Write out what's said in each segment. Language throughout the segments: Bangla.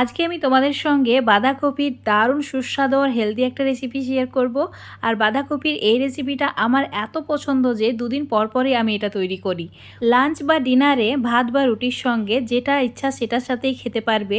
আজকে আমি তোমাদের সঙ্গে বাঁধাকপির দারুণ সুস্বাদু আর হেলদি একটা রেসিপি শেয়ার করব। আর বাঁধাকপির এই রেসিপিটা আমার এত পছন্দ যে দুদিন পর পরই আমি এটা তৈরি করি। লাঞ্চ বা ডিনারে ভাত বা রুটির সঙ্গে যেটা ইচ্ছা সেটার সাথেই খেতে পারবে।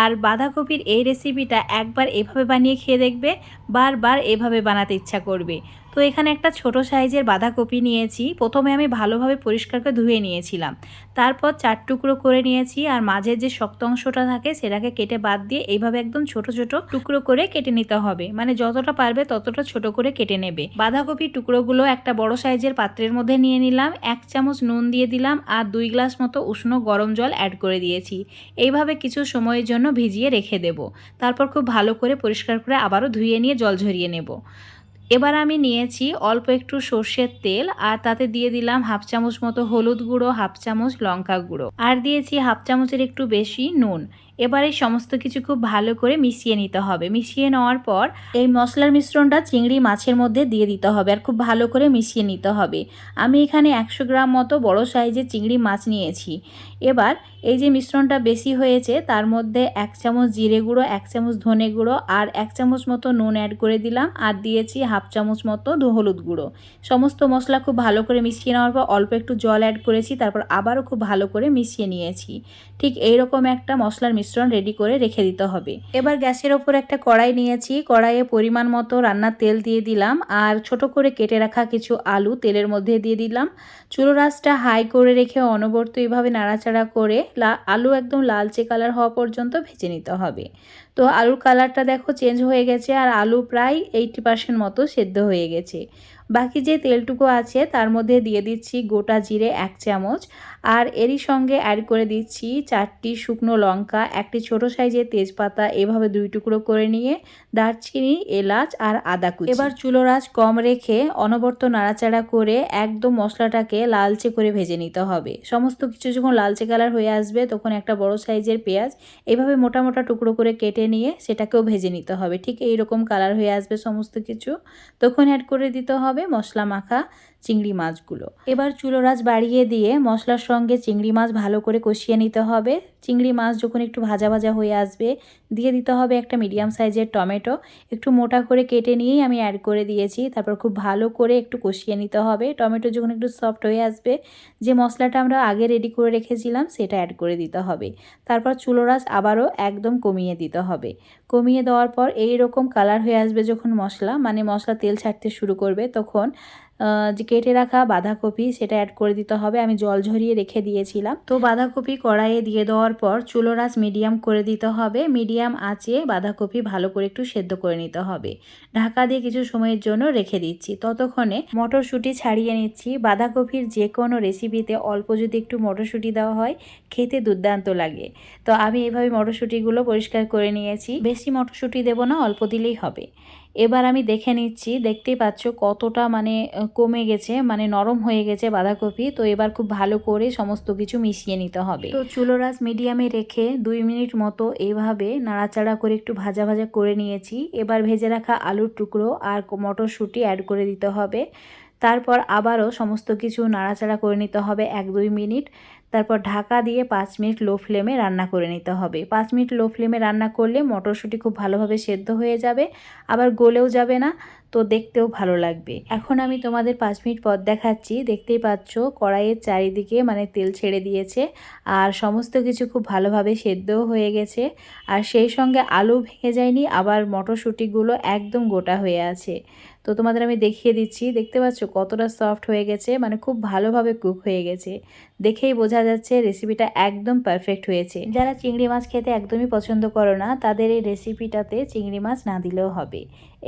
আর বাঁধাকপির এই রেসিপিটা একবার এভাবে বানিয়ে খেয়ে দেখবে, বারবার এভাবে বানাতে ইচ্ছা করবে। তো এখানে একটা ছোট সাইজের বাঁধাকপি নিয়েছি। প্রথমে আমি ভালোভাবে পরিষ্কার করে ধুয়ে নিয়েছিলাম। তারপর চার টুকরো করে নিয়েছি আর মাঝের যে শক্ত অংশটা থাকে সেটাকে কেটে বাদ দিয়ে এইভাবে একদম ছোট ছোট টুকরো করে কেটে নিতে হবে। মানে যতটা পারবে ততটা ছোট করে কেটে নেবে। বাঁধাকপির টুকরোগুলো একটা বড় সাইজের পাত্রের মধ্যে নিয়ে নিলাম, এক চামচ নুন দিয়ে দিলাম আর দুই গ্লাস মতো উষ্ণ গরম জল অ্যাড করে দিয়েছি। এইভাবে কিছু সময়ের জন্য ভিজিয়ে রেখে দেব। তারপর খুব ভালো করে পরিষ্কার করে আবারও ধুয়ে নিয়ে জল ঝরিয়ে নেব। এবার আমি নিয়েছি অল্প একটু সর্ষের তেল আর তাতে দিয়ে দিলাম হাফ চামচ মতো হলুদ গুঁড়ো, হাফ চামচ লঙ্কা গুঁড়ো। আর দিয়েছি হাফ চামচের একটু বেশি নুন। এবার এই সমস্ত কিছু খুব ভালো করে মিশিয়ে নিতে হবে। মিশিয়ে নেওয়ার পর এই মশলার মিশ্রণটা চিংড়ি মাছের মধ্যে দিয়ে দিতে হবে আর খুব ভালো করে মিশিয়ে নিতে হবে। আমি এখানে একশো গ্রাম মতো বড় সাইজের চিংড়ি মাছ নিয়েছি। এবার এই যে মিশ্রণটা বেশি হয়েছে তার মধ্যে এক চামচ জিরে গুঁড়ো, এক চামচ ধনে গুঁড়ো আর এক চামচ মতো নুন অ্যাড করে দিলাম। আর দিয়েছি হাফ চামচ মতো হলুদ গুঁড়ো। সমস্ত মশলা খুব ভালো করে মিশিয়ে নেওয়ার পর অল্প একটু জল অ্যাড করেছি, তারপর আবারও খুব ভালো করে মিশিয়ে নিয়েছি। ঠিক এইরকম একটা মশলার মিশ্রণ রেডি করে রেখে দিতে হবে। এবার গ্যাসের ওপর একটা কড়াই নিয়েছি। কড়াইয়ে পরিমাণ মতো রান্নার তেল দিয়ে দিলাম আর ছোট করে কেটে রাখা কিছু আলু তেলের মধ্যে দিয়ে দিলাম। চুলো রাসটা হাই করে রেখে অনবর্ত এইভাবে নাড়াচাড়া করে আলু একদম লালচে কালার হওয়া পর্যন্ত ভেজে নিতে হবে। তো আলুর কালারটা দেখো চেঞ্জ হয়ে গেছে আর আলু প্রায় এইটি পার্সেন্ট মতো সেদ্ধ হয়ে গেছে। বাকি যে তেলটুকু আছে তার মধ্যে দিয়ে দিচ্ছি গোটা জিরে এক চামচ। আর এরই সঙ্গে অ্যাড করে দিচ্ছি চারটি শুকনো লঙ্কা, একটি ছোট সাইজের তেজপাতা, এভাবে দুই টুকরো করে নিয়ে দারচিনি, এলাচ আর আদা কুচি। এবার চুলো কম রেখে অনবর্ত নাড়াচাড়া করে একদম মশলাটাকে লালচে করে ভেজে নিতে হবে। সমস্ত কিছু যখন লালচে কালার হয়ে আসবে তখন একটা বড় সাইজের পেঁয়াজ, এভাবে মোটা মোটা টুকরো করে কেটে নিয়ে সেটাকেও ভেজে নিতে হবে। ঠিক এই রকম কালার হয়ে আসবে সমস্ত কিছু। তখন অ্যাড করে দিতে হবে মশলা মাখা চিংড়ি মাছগুলো। এবার চুলোরাজ বাড়িয়ে দিয়ে মশলার সঙ্গে চিংড়ি মাছ ভালো করে কষিয়ে নিতে হবে। চিংড়ি মাছ যখন একটু ভাজা ভাজা হয়ে আসবে, দিয়ে দিতে হবে একটা মিডিয়াম সাইজের টমেটো। একটু মোটা করে কেটে নিয়েই আমি অ্যাড করে দিয়েছি। তারপর খুব ভালো করে একটু কষিয়ে নিতে হবে। টমেটো যখন একটু সফট হয়ে আসবে, যে মশলাটা আমরা আগে রেডি করে রেখেছিলাম, সেটা অ্যাড করে দিতে হবে। তারপর চুলোরাজ আবারও একদম কমিয়ে দিতে হবে। কমিয়ে দেওয়ার পর এই রকম কালার হয়ে আসবে যখন মশলা মানে মশলা তেল ছাড়তে শুরু করবে, তখন যে কেটে রাখা বাঁধাকপি সেটা অ্যাড করে দিতে হবে। আমি জল ঝরিয়ে রেখে দিয়েছিলাম। তো বাঁধাকপি কড়াইয়ে দিয়ে দেওয়ার পর চুলো রাস মিডিয়াম করে দিতে হবে। মিডিয়াম আঁচে বাঁধাকপি ভালো করে একটু সেদ্ধ করে নিতে হবে। ঢাকা দিয়ে কিছু সময়ের জন্য রেখে দিচ্ছি। ততক্ষণে মটরশুঁটি ছাড়িয়ে নিচ্ছি। বাঁধাকপির যে কোনো রেসিপিতে অল্প যদি একটু মটরশুঁটি দেওয়া হয়, খেতে দুর্দান্ত লাগে। তো আমি এভাবে মটরশুঁটিগুলো পরিষ্কার করে নিয়েছি। বেশি মটরশুঁটি দেবো না, অল্প দিলেই হবে। এবার আমি দেখে নিচ্ছি, দেখতেই পাচ্ছ কতটা মানে কমে গেছে মানে নরম হয়ে গেছে বাঁধাকপি। তো এবার খুব ভালো করে সমস্ত কিছু মিশিয়ে নিতে হবে। তো চুলোরাস মিডিয়ামে রেখে দুই মিনিট মতো এইভাবে নাড়াচাড়া করে একটু ভাজা ভাজা করে নিয়েছি। এবার ভেজে রাখা আলুর টুকরো আর মটরশুঁটি অ্যাড করে দিতে হবে। তারপর আবারও সমস্ত কিছু নাড়াচাড়া করে নিতে হবে এক দুই মিনিট। তারপর ঢাকা দিয়ে পাঁচ মিনিট লো ফ্লেমে রান্না করে নিতে হবে। পাঁচ মিনিট লো ফ্লেমে রান্না করলে মটরশুঁটি খুব ভালোভাবে সেদ্ধ হয়ে যাবে, আবার গলেও যাবে না, তো দেখতেও ভালো লাগবে। এখন আমি তোমাদের পাঁচ মিনিট পর দেখাচ্ছি। দেখতেই পাচ্ছ কড়াইয়ের চারিদিকে মানে তেল ছেড়ে দিয়েছে, আর সমস্ত কিছু খুব ভালোভাবে সেদ্ধও হয়ে গেছে, আর সেই সঙ্গে আলু ভেঙে যায়নি, আবার মটরশুঁটিগুলো একদম গোটা হয়ে আছে। তো তোমাদের আমি দেখিয়ে দিচ্ছি। দেখতে পাচ্ছ কতটা সফট হয়ে গেছে মানে খুব ভালোভাবে কুক হয়ে গেছে। দেখেই বোঝা যাচ্ছে রেসিপিটা একদম পারফেক্ট হয়েছে। যারা চিংড়ি মাছ খেতে একদমই পছন্দ করো না, তাদের এই রেসিপিটাতে চিংড়ি মাছ না দিলেও হবে।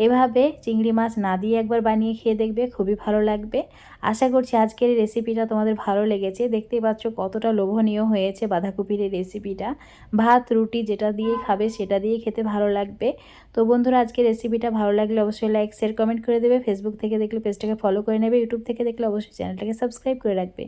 এভাবে চিংড়ি মাছ না দিয়ে একবার বানিয়ে খেয়ে দেখবে, খুবই ভালো লাগবে। আশা করছি আজকের এই রেসিপিটা তোমাদের ভালো লেগেছে। দেখতেই পাচ্ছ কতটা লোভনীয় হয়েছে বাঁধাকপির এই রেসিপিটা ভাত, রুটি যেটা দিয়ে খাবে সেটা দিয়ে খেতে ভালো লাগবে। তো বন্ধুরা, আজকের রেসিপিটা ভালো লাগলে অবশ্যই লাইক শেয়ার করে দেবে ফেসবুক থেকে দেখলে পেজটাকে ফলো করে নেবে ইউটিউব থেকে দেখলে অবশ্যই চ্যানেলটাকে সাবস্ক্রাইব করে রাখবে।